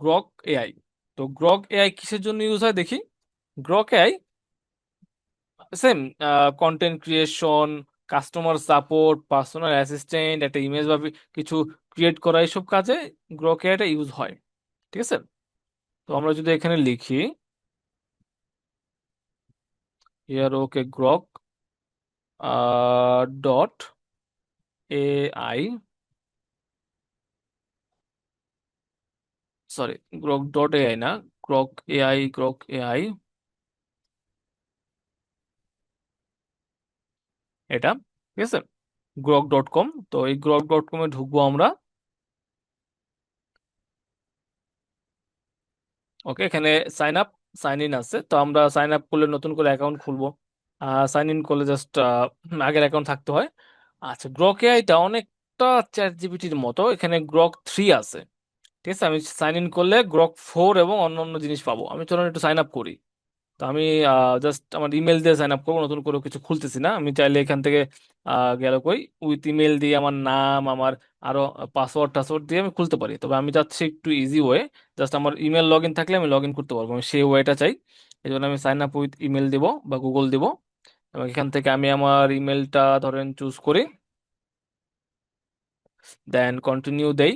Grok AI তো Grok AI কিসের জন্য ইউজ হয় দেখি? Grok AI same content creation customer support personal assistant একটা ইমেজ বা কিছু ক্রিয়েট করা এইসব কাজে গ্রক এআইটা ইউজ হয়, ঠিক আছে? তো আমরা যদি এখানে লিখি ইয়ার okay Grok dot AI sorry Grok dot AI না গ্রক এআই গ্রক এআই এটা, ঠিক আছে? গ্রক ডট কম তো এই গ্রক ডট কমে ঢুকবো আমরা। ওকে এখানে সাইন আপ সাইন ইন আছে। তো আমরা সাইন আপ করলে নতুন করে অ্যাকাউন্ট খুলবো। সাইন ইন করলে জাস্ট আগের অ্যাকাউন্ট থাকতে হয়। আচ্ছা গ্রক এআইটা অনেকটা চ্যাট জিপিটির মতো। এখানে গ্রক থ্রি আছে। ঠিক আছে? আমি সাইন ইন করলে গ্রক ফোর এবং অন্য অন্য জিনিস পাবো। আমি চলুন একটু সাইন আপ করি। তো আমি জাস্ট আমার ইমেল দিয়ে সাইন আপ করব, নতুন করে কিছু খুলতেছি না। আমি চাইলে এখান থেকে গেল কই? উইথ ইমেল দিয়ে আমার নাম, আমার আরও পাসওয়ার্ড টাসওয়ার্ড দিয়ে আমি খুলতে পারি। তবে আমি চাচ্ছি একটু ইজি ওয়ে জাস্ট আমার ইমেল লগ ইন থাকলে আমি লগ ইন করতে পারব। আমি সেই ওয়েটা চাই। এই জন্য আমি সাইন আপ উইথ ইমেল দিব বা গুগল দিব। এবং এখান থেকে আমি আমার ইমেলটা ধরেন চুজ করি। দেন কন্টিনিউ দেই।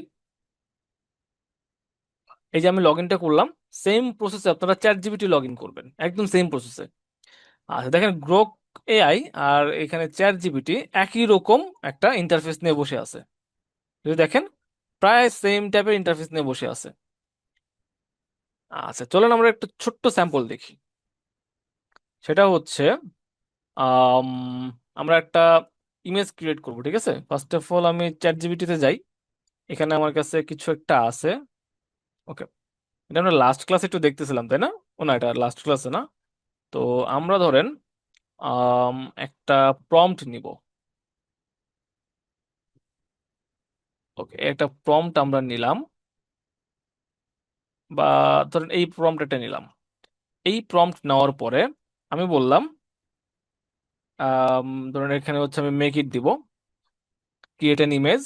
এই যে আমি লগ ইনটা করলাম সেম প্রসেসে আপনারা চ্যাট জিবিটি লগ ইন করবেন, একদম সেম প্রসেসে আচ্ছা দেখেন গ্রোক এআই আর এখানে চ্যাট জিবিটি একই রকম একটা ইন্টারফেস নিয়ে বসে আছে। যদি দেখেন, প্রায় সেম টাইপের ইন্টারফেস নিয়ে বসে আছে। আচ্ছা চলেন আমরা একটা ছোট্ট স্যাম্পল দেখি। সেটা হচ্ছে আমরা একটা ইমেজ ক্রিয়েট করব, ঠিক আছে? ফার্স্ট অফ অল আমি চ্যাট জিবিটিতে যাই। এখানে আমার কাছে কিছু একটা আছে। ওকে এটা আমরা লাস্ট ক্লাসে একটু দেখতেছিলাম, তাই না? ও না, এটা লাস্ট ক্লাসে না। তো আমরা ধরেন একটা প্রম্পট নিব। ওকে একটা প্রম্পট আমরা নিলাম। বা ধরেন এই প্রম্পট একটা নিলাম। এই প্রম্পট নেওয়ার পরে আমি বললাম ধরেন এখানে হচ্ছে আমি মেক ইট দিব। Create an image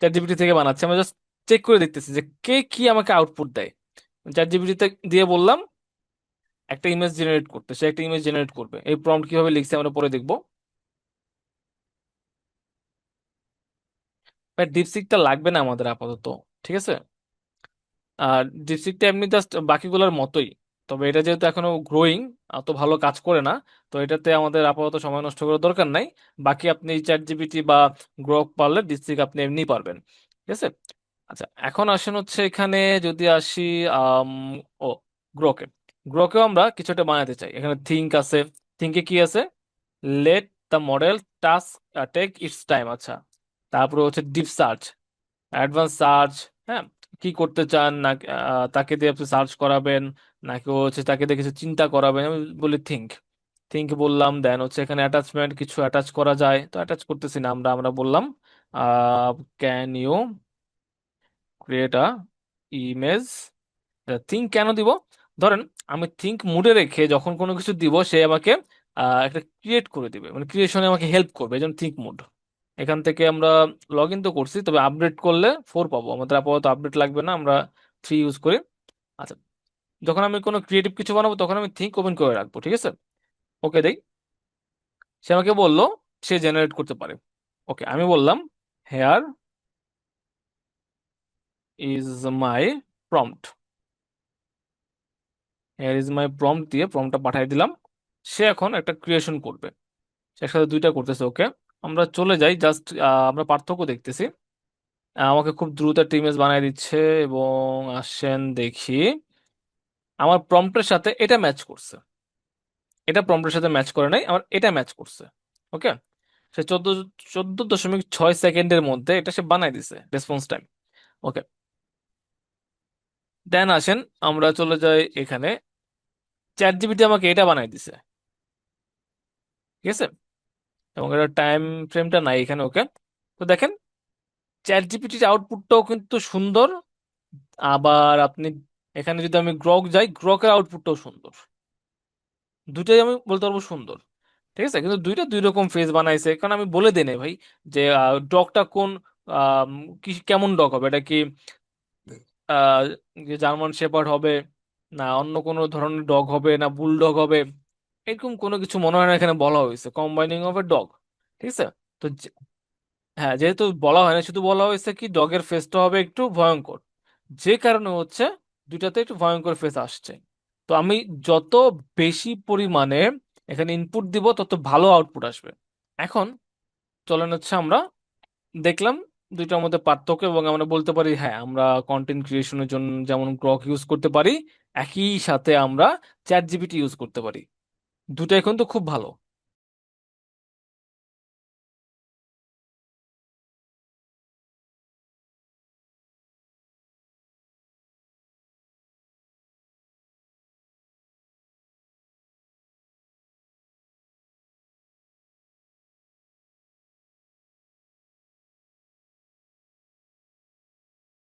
ChatGPT থেকে বানাচ্ছি। আমি জাস্ট চেক করে দেখতেছি যে কে কি আমাকে আউটপুট দেয়। চ্যাট জিপিটিতে দিয়ে বললাম, একটা ইমেজ জেনারেট করতে, সে একটা ইমেজ জেনারেট করবে। এই প্রম্পট কীভাবে লিখছে আমরা পরে দেখব। ডিপসিকটা লাগবে না আমাদের আপাতত, ঠিক আছে? আর ডিপসিকটা এমনি জাস্ট বাকিগুলোর মতোই, তবে এটা যেহেতু এখনও গ্রোয়িং অত ভালো কাজ করে না, তো এটাতে আমাদের আপাতত সময় নষ্ট করার দরকার নাই। বাকি আপনি চ্যাট জিপিটি বা গ্রোক পারলে ডিপসিক আপনি এমনি পারবেন, ঠিক আছে? আচ্ছা এখন আসেন হচ্ছে এখানে যদি আসি ও, গ্রোকে। গ্রোকেও আমরা কিছুটা বানাতে চাই। এখানে থিঙ্ক আছে। থিঙ্কে কি আছে? Let the model task take its time আচ্ছা। তারপরে হচ্ছে ডিপ সার্চ অ্যাডভান্স সার্চ হ্যাঁ? কি করতে চান? না তাকে দিয়ে আপনি সার্চ করাবেন, নাকি হচ্ছে তাকে দিয়ে কিছু চিন্তা করাবেন? আমি বলি থিঙ্ক থিঙ্ক বললাম দেন হচ্ছে এখানে অ্যাটাচমেন্ট কিছু অ্যাটাচ করা যায়। তো অ্যাটাচ করতেছি না আমরা আমরা বললাম can you create a image think কেন দিব? ধরেন, আমি থিঙ্ক মুডে রেখে যখন কোনো কিছু দিব, সে আমাকে একটা ক্রিয়েট করে দিবে। মানে ক্রিয়েশনে আমাকে হেল্প করবে, এই জন্য থিঙ্ক মুড এখান থেকে আমরা লগ ইন তো করছি, তবে আপডেট করলে ফোর পাবো। আমাদের আপাতত আপডেট লাগবে না, আমরা থ্রি ইউজ করি। আচ্ছা যখন আমি কোনো ক্রিয়েটিভ কিছু বানাবো, তখন আমি থিঙ্ক ওপেন করে রাখব, ঠিক আছে? ওকে দেই। সে আমাকে বলল, সে জেনারেট করতে পারে। ওকে আমি বললাম here is my prompt here is my prompt দিয়ে প্রম্পটটা পাঠিয়ে দিলাম। সে এখন একটা ক্রিয়েশন করবে। সে একসাথে দুইটা করতেছে ওকে আমরা চলে যাই জাস্ট আমরা পার্থক্য দেখতেছি। আমাকে খুব দ্রুত একটা ইমেজ বানিয়ে দিচ্ছে এবং আসেন দেখি। আমার প্রম্পটের সাথে এটা ম্যাচ করছে। এটা প্রম্পটের সাথে ম্যাচ করে নাই আমার এটা ম্যাচ করছে ওকে সে চোদ্দ চোদ্দ দশমিক ছয় সেকেন্ডের মধ্যে এটা সে বানাই দিছে রেসপন্স টাইম ওকে দেন আসেন, আমরা চলে যাই এখানে। চ্যাট জিপিটি আমাকে এটা বানাই দিছে। ঠিক আছে? এবং এটা টাইম ফ্রেমটা নাই এখানে ওকে তো দেখেন চ্যাট জিপিটির আউটপুটটাও কিন্তু সুন্দর। আবার আপনি, এখানে যদি আমি গ্রক যাই গ্রকের আউটপুটটাও সুন্দর। দুটাই আমি বলতে পারব সুন্দর। ঠিক আছে? কিন্তু দুইটা দুই রকম ফেস বানাইছে। কারণ আমি বলে দিই ভাই যে ডগটা কোন কি, কেমন ডগ হবে? এটা কি আহ, জার্মান শেপার্ড হবে না অন্য কোনো ধরনের ডগ হবে না বুলডগ হবে এরকম কোনো কিছু মনে হয় না এখানে বলা হয়েছে। কম্বাইনিং অফ এ ডগ ঠিক আছে? তো হ্যাঁ যেহেতু বলা হয় না শুধু বলা হয়েছে কি ডগের ফেসটা হবে একটু ভয়ঙ্কর। যে কারণে হচ্ছে দুইটাতে একটু ভয়ঙ্কর ফেস আসছে। তো আমি যত বেশি পরিমাণে এখানে ইনপুট দিব তত ভালো আউটপুট আসবে। এখন চলেন হচ্ছে আমরা দেখলাম দুইটার মধ্যে পার্থক্য এবং আমরা বলতে পারি হ্যাঁ আমরা কন্টেন্ট ক্রিয়েশনের জন্য যেমন গ্রক ইউজ করতে পারি, একই সাথে আমরা চ্যাট জিপিটি ইউজ করতে পারি। দুটাই কিন্তু খুব ভালো।